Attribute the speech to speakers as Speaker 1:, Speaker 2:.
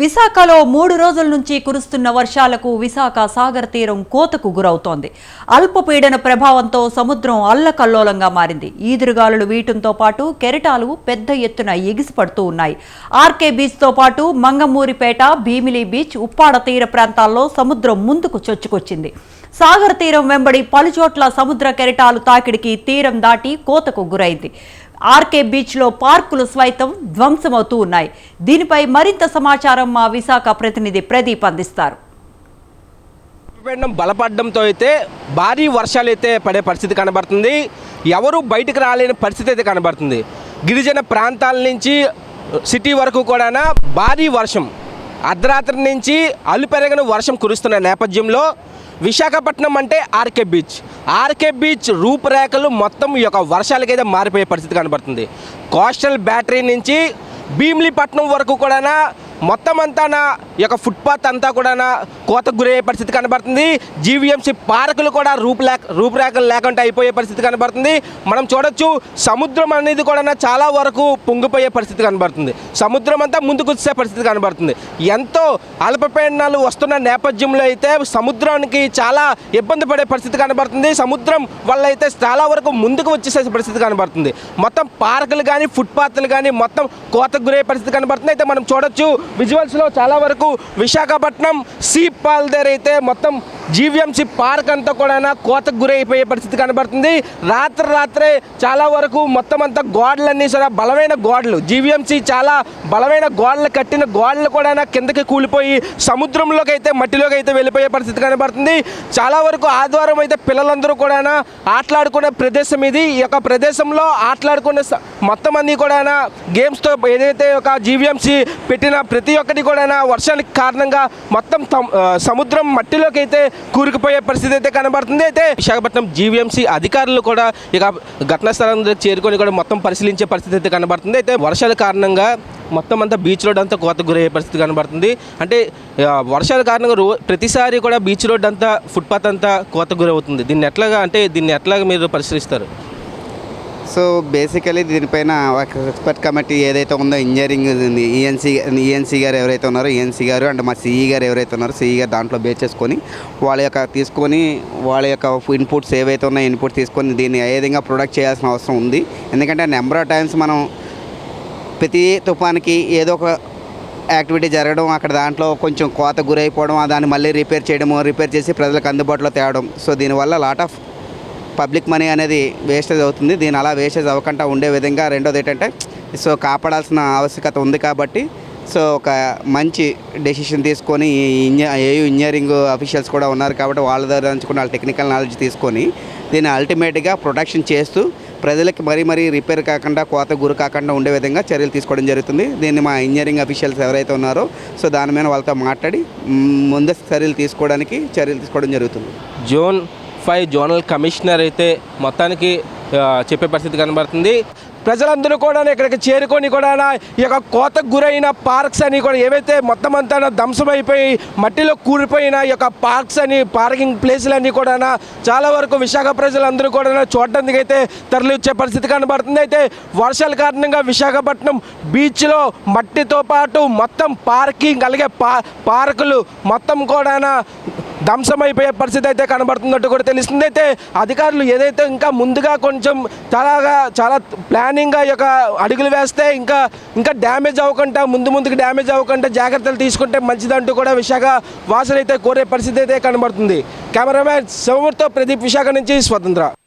Speaker 1: విశాఖలో మూడు రోజుల నుంచి కురుస్తున్న వర్షాలకు విశాఖ సాగర్ తీరం కోతకు గురవుతోంది. అల్పపీడన ప్రభావంతో సముద్రం అల్లకల్లోలంగా మారింది. ఈదురుగాలులు వీయటంతో పాటు కెరటాలు పెద్ద ఎత్తున ఎగిసిపడుతూ ఉన్నాయి. ఆర్కే బీచ్తో పాటు మంగమూరిపేట భీమిలి బీచ్ ఉప్పాడ తీర ప్రాంతాల్లో సముద్రం ముందుకు చొచ్చుకొచ్చింది. సాగర్ తీరం వెంబడి పలుచోట్ల సముద్ర కెరటాలు తాకిడికి తీరం దాటి కోతకు గురైంది. ఆర్కే బీచ్లో పార్కులు స్వైతం ధ్వంసమవుతూ ఉన్నాయి. దీనిపై మరింత సమాచారం మా విశాఖ ప్రతినిధి ప్రదీప్ అందిస్తారు.
Speaker 2: బలపడడంతో అయితే భారీ వర్షాలు అయితే పడే పరిస్థితి కనబడుతుంది. ఎవరు బయటకు రాలేని పరిస్థితి అయితే కనబడుతుంది. గిరిజన ప్రాంతాల నుంచి సిటీ వరకు కూడా భారీ వర్షం అర్ధరాత్రి నుంచి అల్లుపెరగని వర్షం కురుస్తున్న నేపథ్యంలో విశాఖపట్నం అంటే ఆర్కే బీచ్. ఆర్కే బీచ్ రూపురేఖలు మొత్తం ఈ యొక్క వర్షాలకైతే మారిపోయే పరిస్థితి కనబడుతుంది. కోస్టల్ బ్యాటరీ నుంచి భీమిలీపట్నం వరకు కూడా మొత్తం అంతా నా యొక్క ఫుట్పాత్ అంతా కూడా కోతకు గురయ్యే పరిస్థితి కనబడుతుంది. జీవీఎంసీ పార్కులు కూడా రూపులేక రూపురేఖలు లేకుండా అయిపోయే పరిస్థితి కనబడుతుంది. మనం చూడొచ్చు సముద్రం అనేది కూడా చాలా వరకు పొంగిపోయే పరిస్థితి కనబడుతుంది. సముద్రం అంతా ముందుకు వచ్చే పరిస్థితి కనబడుతుంది. ఎంతో అల్పపీడనాలు వస్తున్న నేపథ్యంలో అయితే సముద్రానికి చాలా ఇబ్బంది పడే పరిస్థితి కనబడుతుంది. సముద్రం వల్ల అయితే చాలా వరకు ముందుకు వచ్చేసే పరిస్థితి కనబడుతుంది. మొత్తం పార్కులు కానీ ఫుట్పాత్లు కానీ మొత్తం కోతకు గురయ్యే పరిస్థితి కనబడుతుంది. అయితే మనం చూడొచ్చు విజువల్స్లో చాలా వరకు విశాఖపట్నం సీపాల్ దగ్గర అయితే మొత్తం జీవీఎంసీ పార్క్ అంతా కూడా కోతకు గురైపోయే పరిస్థితి కనబడుతుంది. రాత్రి రాత్రే చాలా వరకు మొత్తం అంతా గోడలన్నీ సరే బలమైన గోడలు. జీవీఎంసీ చాలా బలమైన గోడలు కట్టిన గోడలు కూడా కిందకి కూలిపోయి సముద్రంలోకి అయితే మట్టిలోకి అయితే వెళ్ళిపోయే పరిస్థితి కనబడుతుంది. చాలా వరకు ఆదివారం అయితే పిల్లలందరూ కూడా ఆటలాడుకునే ప్రదేశం ఇది. ఈ యొక్క ప్రదేశంలో ఆటలాడుకునే మొత్తం అన్నీ కూడా గేమ్స్తో ఏదైతే ఒక జీవీఎంసీ పెట్టిన ప్రతి ఒక్కటి కూడా వర్షానికి కారణంగా మొత్తం తం- సముద్రం మట్టిలోకి అయితే కూరుకుపోయే పరిస్థితి అయితే కనబడుతుంది. అయితే విశాఖపట్నం జీవీఎంసీ అధికారులు కూడా ఇక ఘటనా స్థలం చేరుకొని కూడా మొత్తం పరిశీలించే పరిస్థితి అయితే కనబడుతుంది. అయితే వర్షాల కారణంగా మొత్తం అంతా బీచ్ రోడ్ అంతా కోత గురయ్యే పరిస్థితి కనబడుతుంది. అంటే వర్షాల కారణంగా రో ప్రతిసారి కూడా బీచ్ రోడ్ అంతా ఫుట్పాత్ అంతా కోత గురవుతుంది. దీన్ని ఎట్లాగా అంటే దీన్ని ఎట్లాగా మీరు పరిశీలిస్తారు?
Speaker 3: సో బేసికలీ దీనిపైన ఒక ఎక్స్పర్ట్ కమిటీ ఏదైతే ఉందో ఇంజనీరింగ్ ఈఎన్సీ ఈఎన్సీ గారు ఎవరైతే ఉన్నారో ఈఎన్సీ గారు అండ్ మా సిఈ గారు ఎవరైతే ఉన్నారో సిఈ గారు దాంట్లో బేస్ చేసుకొని వాళ్ళ యొక్క తీసుకొని వాళ్ళ యొక్క ఇన్పుట్స్ ఏవైతే ఉన్నాయో ఇన్పుట్స్ తీసుకొని దీన్ని ఏ విధంగా ప్రొడక్ట్ చేయాల్సిన అవసరం ఉంది. ఎందుకంటే నెంబర్ ఆఫ్ టైమ్స్ మనం ప్రతి తుఫానికి ఏదో ఒక యాక్టివిటీ జరగడం అక్కడ దాంట్లో కొంచెం కోత గురైపోవడం దాన్ని మళ్ళీ రిపేర్ చేయడము రిపేర్ చేసి ప్రజలకు అందుబాటులో తేవడం. సో దీనివల్ల లాట్ ఆఫ్ పబ్లిక్ మనీ అనేది వేస్టేజ్ అవుతుంది. దీని అలా వేస్టేజ్ అవ్వకుండా ఉండే విధంగా రెండోది ఏంటంటే సో కాపాడాల్సిన ఆవశ్యకత ఉంది కాబట్టి సో ఒక మంచి డెసిషన్ తీసుకొని ఏ ఇంజనీరింగ్ అఫీషియల్స్ కూడా ఉన్నారు కాబట్టి వాళ్ళ దగ్గర నుంచి కూడా వాళ్ళ టెక్నికల్ నాలెడ్జ్ తీసుకొని దీన్ని అల్టిమేట్గా ప్రొటెక్షన్ చేస్తూ ప్రజలకి మరీ మరీ రిపేర్ కాకుండా కోత గురి కాకుండా ఉండే విధంగా చర్యలు తీసుకోవడం జరుగుతుంది. దీన్ని మా ఇంజనీరింగ్ అఫీషియల్స్ ఎవరైతే ఉన్నారో సో దాని మీద వాళ్ళతో మాట్లాడి ముందస్తు చర్యలు తీసుకోవడానికి చర్యలు తీసుకోవడం జరుగుతుంది.
Speaker 2: జోన్ ఫైవ్ జోనల్ కమిషనర్ అయితే మొత్తానికి చెప్పే పరిస్థితి కనబడుతుంది. ప్రజలందరూ కూడా ఇక్కడికి చేరుకొని కూడా ఈ యొక్క కోతకు గురైన పార్క్స్ అని కూడా ఏవైతే మొత్తం అంతా ధ్వంసమైపోయి మట్టిలో కూలిపోయిన ఈ యొక్క పార్క్స్ అని పార్కింగ్ ప్లేసులన్నీ కూడా చాలా వరకు విశాఖ ప్రజలందరూ కూడా చూడటానికి అయితే తరలిచ్చే పరిస్థితి కనబడుతుంది. అయితే వర్షాల కారణంగా విశాఖపట్నం బీచ్లో మట్టితో పాటు మొత్తం పార్కింగ్ అలాగే పా పార్కులు మొత్తం కూడా ధ్వంసమైపోయే పరిస్థితి అయితే కనబడుతున్నట్టు కూడా తెలుస్తుంది. అయితే అధికారులు ఏదైతే ఇంకా ముందుగా కొంచెం చాలాగా చాలా ప్లానింగ్గా యొక్క అడుగులు వేస్తే ఇంకా ఇంకా డ్యామేజ్ అవ్వకుండా ముందు ముందుకు డ్యామేజ్ అవ్వకుండా జాగ్రత్తలు తీసుకుంటే మంచిదంటూ కూడా విశాఖ వాసులు అయితే కోరే పరిస్థితి అయితే కనబడుతుంది. కెమెరామ్యాన్ శివమూర్తో ప్రదీప్ విశాఖ నుంచి స్వతంత్ర.